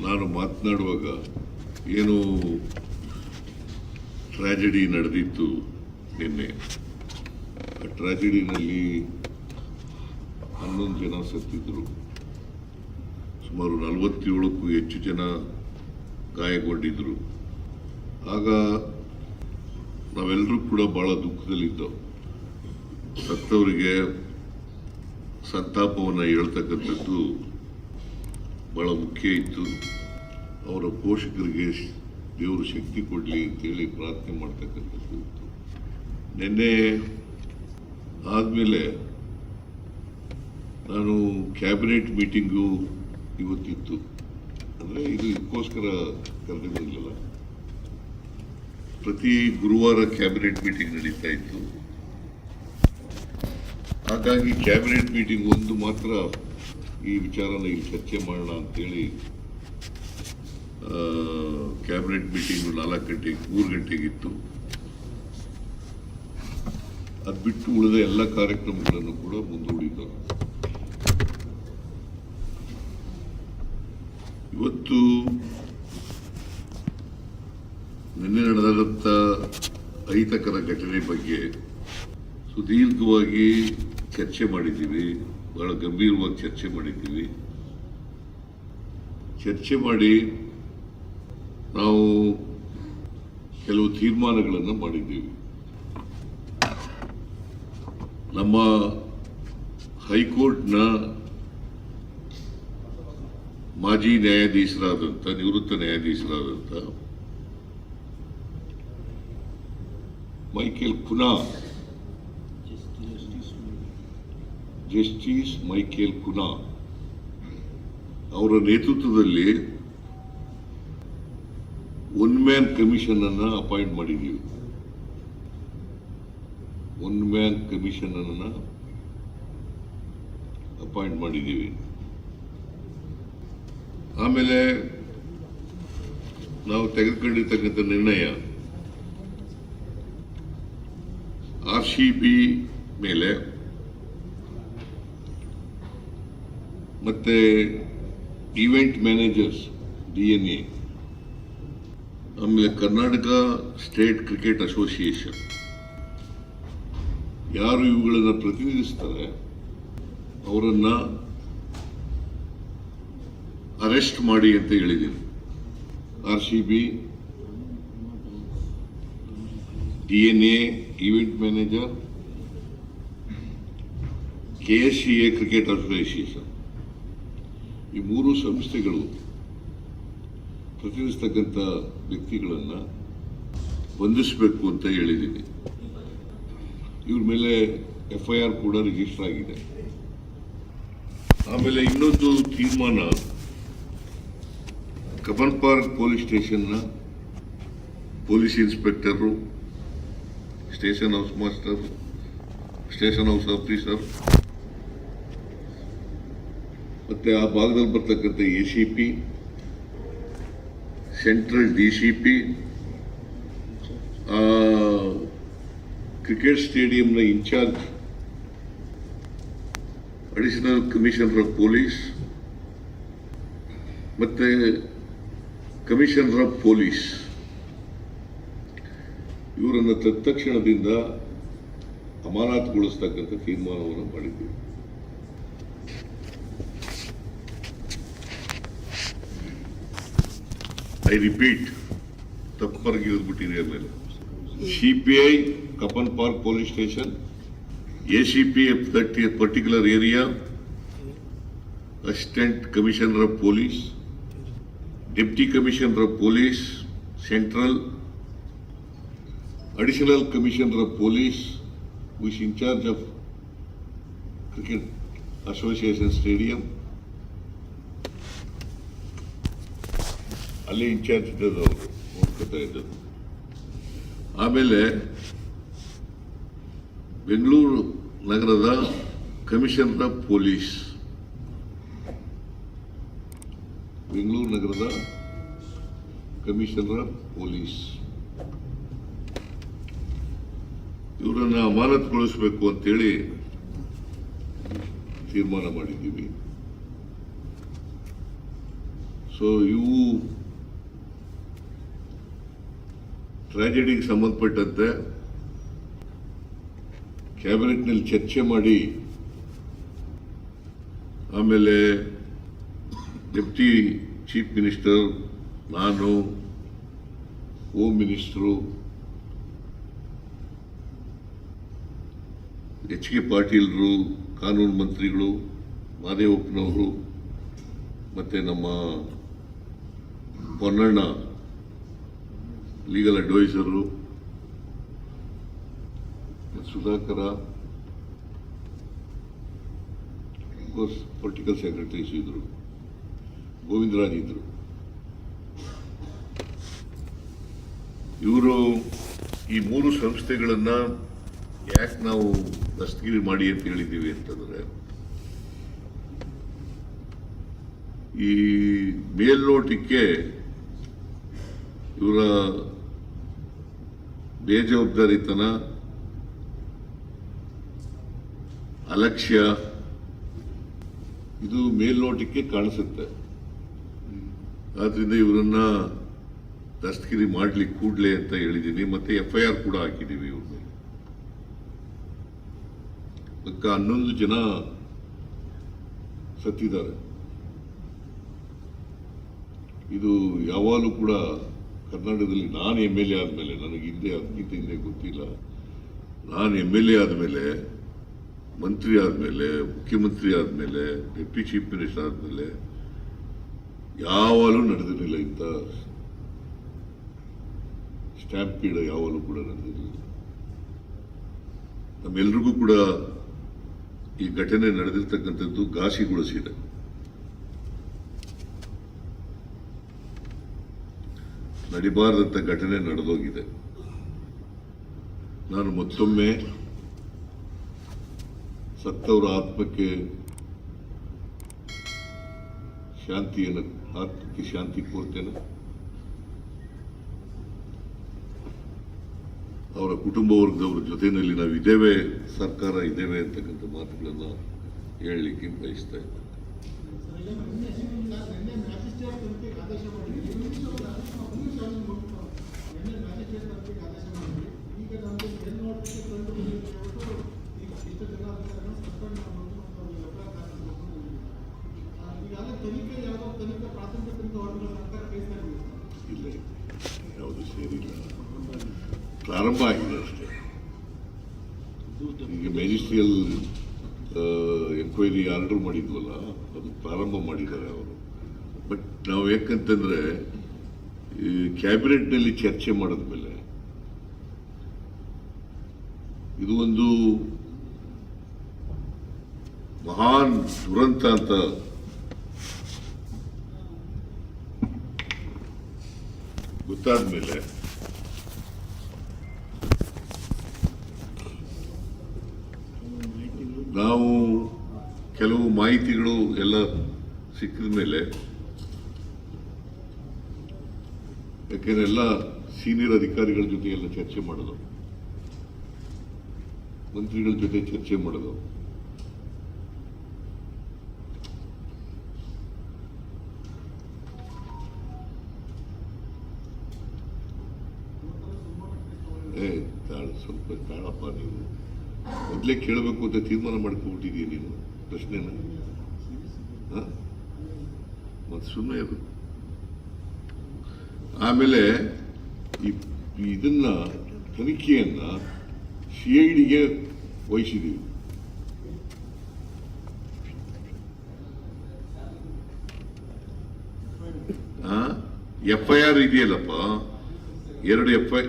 ನಾನು ಮಾತನಾಡುವಾಗ ಏನು ಟ್ರಾಜಿಡಿ ನಡೆದಿತ್ತು ನಿನ್ನೆ. ಆ ಟ್ರಾಜಿಡಿನಲ್ಲಿ ಹನ್ನೊಂದು ಜನ ಸತ್ತಿದ್ದರು ಸುಮಾರು ನಲವತ್ತೇಳಕ್ಕೂ ಹೆಚ್ಚು ಜನ ಗಾಯಗೊಂಡಿದ್ದರು ಆಗ ನಾವೆಲ್ಲರೂ ಕೂಡ ಭಾಳ ದುಃಖದಲ್ಲಿದ್ದವು ಸತ್ತವರಿಗೆ ಸಂತಾಪವನ್ನು ಹೇಳ್ತಕ್ಕಂಥದ್ದು ಬಹಳ ಮುಖ್ಯ ಇತ್ತು. ಅವರ ಪೋಷಕರಿಗೆ ದೇವರು ಶಕ್ತಿ ಕೊಡಲಿ ಅಂತೇಳಿ ಪ್ರಾರ್ಥನೆ ಮಾಡ್ತಕ್ಕಂಥದ್ದು ಇತ್ತು. ನಿನ್ನೆ ಆದಮೇಲೆ ನಾನು ಕ್ಯಾಬಿನೆಟ್ ಮೀಟಿಂಗು ಇವತ್ತಿತ್ತು. ಅಂದರೆ ಇದು ಇದಕ್ಕೋಸ್ಕರ ಕರೆದಿರಲಿಲ್ಲ ಪ್ರತಿ ಗುರುವಾರ ಕ್ಯಾಬಿನೆಟ್ ಮೀಟಿಂಗ್ ನಡೀತಾ ಇತ್ತು. ಹಾಗಾಗಿ ಕ್ಯಾಬಿನೆಟ್ ಮೀಟಿಂಗ್ ಒಂದು ಮಾತ್ರ ಈ ವಿಚಾರನ ಇಲ್ಲಿ ಚರ್ಚೆ ಮಾಡೋಣ ಅಂತೇಳಿ ಕ್ಯಾಬಿನೆಟ್ ಮೀಟಿಂಗ್ ನಾಲ್ಕು ಗಂಟೆಗೆ ಮೂರು ಗಂಟೆಗಿತ್ತು. ಅದು ಬಿಟ್ಟು ಉಳಿದ ಎಲ್ಲ ಕಾರ್ಯಕ್ರಮಗಳನ್ನು ಕೂಡ ಮುಂದೂಡಿದ್ದಾರೆ ಇವತ್ತು ನಿನ್ನೆ ನಡೆದಂಥ ಅಹಿತಕರ ಘಟನೆ ಬಗ್ಗೆ ಸುದೀರ್ಘವಾಗಿ ಚರ್ಚೆ ಮಾಡಿದ್ದೀವಿ. ಬಹಳ ಗಂಭೀರವಾಗಿ ಚರ್ಚೆ ಮಾಡಿದ್ದೀವಿ. ಚರ್ಚೆ ಮಾಡಿ ನಾವು ಕೆಲವು ತೀರ್ಮಾನಗಳನ್ನು ಮಾಡಿದ್ದೀವಿ. ನಮ್ಮ ಹೈಕೋರ್ಟ್ನ ಮಾಜಿ ನ್ಯಾಯಾಧೀಶರಾದಂಥ, ನಿವೃತ್ತ ನ್ಯಾಯಾಧೀಶರಾದಂಥ Michael Cunha justice Michael Cunha ಅವರ ನೇತೃತ್ವದಲ್ಲಿ ಒನ್ ಮ್ಯಾನ್ ಕಮಿಷನ್ ಅನ್ನು ಅಪಾಯಿಂಟ್ ಮಾಡಿದ್ದೀವಿ ಒನ್ ಮ್ಯಾನ್ ಕಮಿಷನ್ ಅನ್ನು ಅಪಾಯಿಂಟ್ ಮಾಡಿದ್ದೀವಿ. ಆಮೇಲೆ ನಾವು ತೆಗೆದುಕೊಂಡಿರ್ತಕ್ಕಂಥ ನಿರ್ಣಯ ಆರ್ ಸಿ ಬಿ ಮೇಲೆ ಮತ್ತೆ event managers D N A ಆಮೇಲೆ ಕರ್ನಾಟಕ ಸ್ಟೇಟ್ ಕ್ರಿಕೆಟ್ ಅಸೋಸಿಯೇಷನ್ ಯಾರು ಇವುಗಳನ್ನು ಪ್ರತಿನಿಧಿಸ್ತಾರೆ, ಅವರನ್ನ ಅರೆಸ್ಟ್ ಮಾಡಿ ಅಂತ ಹೇಳಿದ್ದೀನಿ. R C B D N A event manager K S C A cricket association ಈ ಮೂರು ಸಂಸ್ಥೆಗಳು ಪ್ರತಿನಿಧಿಸ್ತಕ್ಕಂಥ ವ್ಯಕ್ತಿಗಳನ್ನು ಬಂಧಿಸಬೇಕು ಅಂತ ಹೇಳಿದ್ದೀನಿ. ಇವ್ರ ಮೇಲೆ ಎಫ್ ಐ ಆರ್ ಕೂಡ ರಿಜಿಸ್ಟರ್ ಆಗಿದೆ. ಆಮೇಲೆ ಇನ್ನೊಂದು ತೀರ್ಮಾನ come on park police ಸ್ಟೇಷನ್ನ police inspector, station house master, station house officer ಮತ್ತೆ ಆ ಭಾಗದಲ್ಲಿ ಬರ್ತಕ್ಕಂಥ A C P central D C P cricket ಸ್ಟೇಡಿಯಂನ incharge additional commissioner of police ಮತ್ತೆ ಕಮಿಷನರ್ ಆಫ್ ಪೊಲೀಸ್ ಇವರನ್ನು ತತ್ಕ್ಷಣದಿಂದ ಅಮಾನತುಗೊಳಿಸ್ತಕ್ಕಂಥ ತೀರ್ಮಾನವನ್ನು ಮಾಡಿದ್ದೀವಿ. ಐ ರಿಪೀಟ್ ತಪ್ಪಾಗಿ ಬಿಟ್ಟಿದೆ ಮೇಲೆ CPI Cubbon park police station ACP of that particular area assistant commissioner of police deputy commissioner of police central additional commissioner of police was incharge of cricket association stadium ಅಲ್ಲಿ incharge ಇದ್ದದ್ದು ಅವರು. ಇದ್ದದ್ದು. ಆಮೇಲೆ ಬೆಂಗಳೂರು ನಗರದ commissioner of police. Bengaluru ನಗರದ commissioner of police. ಇವರನ್ನ ಅಮಾನತುಗೊಳಿಸಬೇಕು ಅಂತೇಳಿ ತೀರ್ಮಾನ ಮಾಡಿದ್ದೀವಿ. ಸೊ ಇವು ಟ್ರಾಜಿಡಿಗೆ ಸಂಬಂಧಪಟ್ಟಂತೆ ಕ್ಯಾಬಿನೆಟ್ನಲ್ಲಿ ಚರ್ಚೆ ಮಾಡಿ, ಆಮೇಲೆ ಡೆಪ್ಟಿ ಚೀಫ್ ಮಿನಿಸ್ಟರ್, ನಾನು, ಹೋಮ್ ಮಿನಿಸ್ಟ್ರು, ಎಚ್ ಕೆ ಪಾಟೀಲ್ರು, ಕಾನೂನು ಮಂತ್ರಿಗಳು, ಮಾದೇವಪ್ಪನವರು, ಮತ್ತು ನಮ್ಮ Ponnanna legal adviser Sudhakar political secretaries ಇದ್ರು ಗೋವಿಂದರಾಜ್ ಇದ್ರು. ಇವರು ಈ ಮೂರು ಸಂಸ್ಥೆಗಳನ್ನ ಯಾಕೆ ನಾವು ದಸ್ತಗಿರಿ ಮಾಡಿ ಅಂತ ಹೇಳಿದ್ದೀವಿ ಅಂತಂದ್ರೆ, ಈ ಮೇಲ್ನೋಟಕ್ಕೆ ಇವರ ಬೇಜವಾಬ್ದಾರಿತನ, ಅಲಕ್ಷ್ಯ, ಇದು ಮೇಲ್ನೋಟಕ್ಕೆ ಕಾಣಿಸುತ್ತೆ. ಆದ್ರಿಂದ ಇವರನ್ನ ದಸ್ತಗಿರಿ ಮಾಡ್ಲಿಕ್ಕೆ ಕೂಡ್ಲೆ ಅಂತ ಹೇಳಿದ್ದೀನಿ ಮತ್ತೆ ಎಫ್ ಐ ಆರ್ ಕೂಡ ಹಾಕಿದ್ದೀವಿ ಇವ್ರ ಮೇಲೆ. ಪಕ್ಕ ಹನ್ನೊಂದು ಜನ ಸತ್ತಿದ್ದಾರೆ. ಇದು ಯಾವಾಗಲೂ ಕೂಡ ಕರ್ನಾಟಕದಲ್ಲಿ ನಾನು ಎಂ ಎಲ್ ಎ ಆದಮೇಲೆ, ನನಗೆ ಹಿಂದೆ ಅದಕ್ಕಿಂತ ಹಿಂದೆ ಗೊತ್ತಿಲ್ಲ. ನಾನು ಎಂ ಎಲ್ ಎ ಆದಮೇಲೆ, ಮಂತ್ರಿ ಆದಮೇಲೆ, ಮುಖ್ಯಮಂತ್ರಿ ಆದಮೇಲೆ, ಡೆಪ್ಟಿ ಚೀಫ್ ಮಿನಿಸ್ಟರ್ ಆದಮೇಲೆ, ಯಾವಾಗಲೂ ನಡೆದಿರಲಿಲ್ಲ ಇಂಥ ಕೀಡ ಯಾವಾಗಲೂ ಕೂಡ ನಡೆದಿರಲಿಲ್ಲ. ನಮ್ಮೆಲ್ರಿಗೂ ಕೂಡ ಈ ಘಟನೆ ನಡೆದಿರ್ತಕ್ಕಂಥದ್ದು ಘಾಸಿಗೊಳಿಸಿದೆ ನಡಿಬಾರದಂತ ಘಟನೆ ನಡೆದೋಗಿದೆ. ನಾನು ಮತ್ತೊಮ್ಮೆ ಸತ್ತವರ ಆತ್ಮಕ್ಕೆ ಶಾಂತಿಯನ್ನು, ಆತ್ಮಕ್ಕೆ ಶಾಂತಿ ಕೋರ್ತೇನೆ ಅವರ ಕುಟುಂಬ ವರ್ಗದವರ ಜೊತೆಯಲ್ಲಿ ನಾವು ಇದ್ದೇವೆ ಸರ್ಕಾರ ಇದ್ದೇವೆ ಅಂತಕ್ಕಂಥ ಮಾತುಗಳನ್ನು ಹೇಳಲಿಕ್ಕೆ ಬಯಸ್ತಾ ಇದ್ದೇನೆ. ಯಾವುದೋ ಸೇರಿಲ್ಲ ಪ್ರಾರಂಭ ಆಗಿದೆ ಅಷ್ಟೇ. ಈಗ ಮ್ಯಾಜಿಸ್ಟ್ರಿಯಲ್ ಎಂಕ್ವೈರಿ ಆರ್ಡರ್ ಮಾಡಿದ್ವಲ್ಲ, ಅದು ಪ್ರಾರಂಭ ಮಾಡಿದ್ದಾರೆ ಅವರು. ಬಟ್ ನಾವು ಯಾಕಂತಂದ್ರೆ, ಈ ಕ್ಯಾಬಿನೆಟ್ನಲ್ಲಿ ಚರ್ಚೆ ಮಾಡಿದ್ಮೇಲೆ ಇದು ಒಂದು ಮಹಾನ್ ದುರಂತ ಅಂತ ಗೊತ್ತಾದ ಮೇಲೆ ನಾವು ಕೆಲವು ಮಾಹಿತಿಗಳು ಎಲ್ಲ ಸಿಕ್ಕಿದ ಮೇಲೆ ಯಾಕೆಂದ್ರೆ ಎಲ್ಲ ಸೀನಿಯರ್ ಅಧಿಕಾರಿಗಳ ಜೊತೆ ಎಲ್ಲ ಚರ್ಚೆ ಮಾಡೋದು, ಮಂತ್ರಿಗಳ ಜೊತೆ ಚರ್ಚೆ ಮಾಡೋದು. ಏ ಸ್ವಲ್ಪ ತಾಳಪ್ಪ ನೀವು. ಮೊದಲೇ ಕೇಳಬೇಕು ಅಂತ ತೀರ್ಮಾನ ಮಾಡ್ಕೊಬಿಟ್ಟಿದ್ದೀನಿ ನೀನು ಪ್ರಶ್ನೆನ ಮತ್ತೆ ಸುಮ್ಮನೆ ಆಮೇಲೆ ಈ ಇದನ್ನು ತನಿಖೆಯನ್ನ ಸಿ ಐ ಡಿಗೆ ವಹಿಸಿದ್ದೀವಿ ಎಫ್ ಐ ಆರ್ ಇದೆಯಲ್ಲಪ್ಪ? ಎರಡು ಎಫ್ ಐ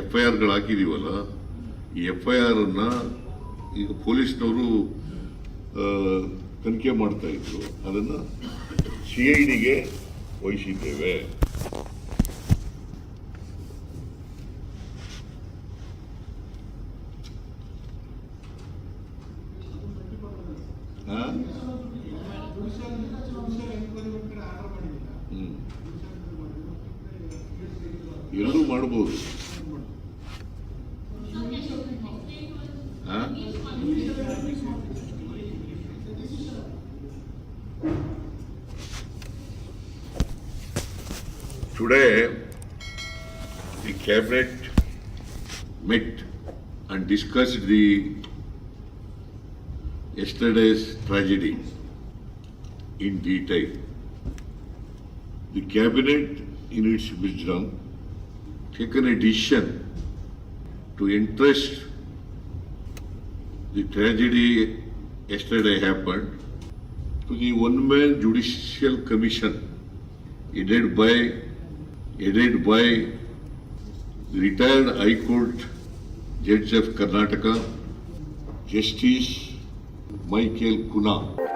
ಎಫ್ ಐ ಆರ್ಗಳು ಹಾಕಿದೀವಲ್ಲ ಈ ಎಫ್ ಐ ಆರ್ ಅನ್ನ ಈಗ ಪೊಲೀಸ್ನವರು ತನಿಖೆ ಮಾಡ್ತಾ ಇದ್ರು. ಅದನ್ನು ಸಿ ಐ ಡಿಗೆ ವಹಿಸಿದ್ದೇವೆ. ಎಲ್ಲರೂ judicial Today, the cabinet met and discussed the yesterday's tragedy in detail. The cabinet, in its wisdom, taken a decision to entrust the tragedy yesterday happened to the one-man judicial commission headed by headed by retired High Court Judge of Karnataka, Justice Michael Kuna.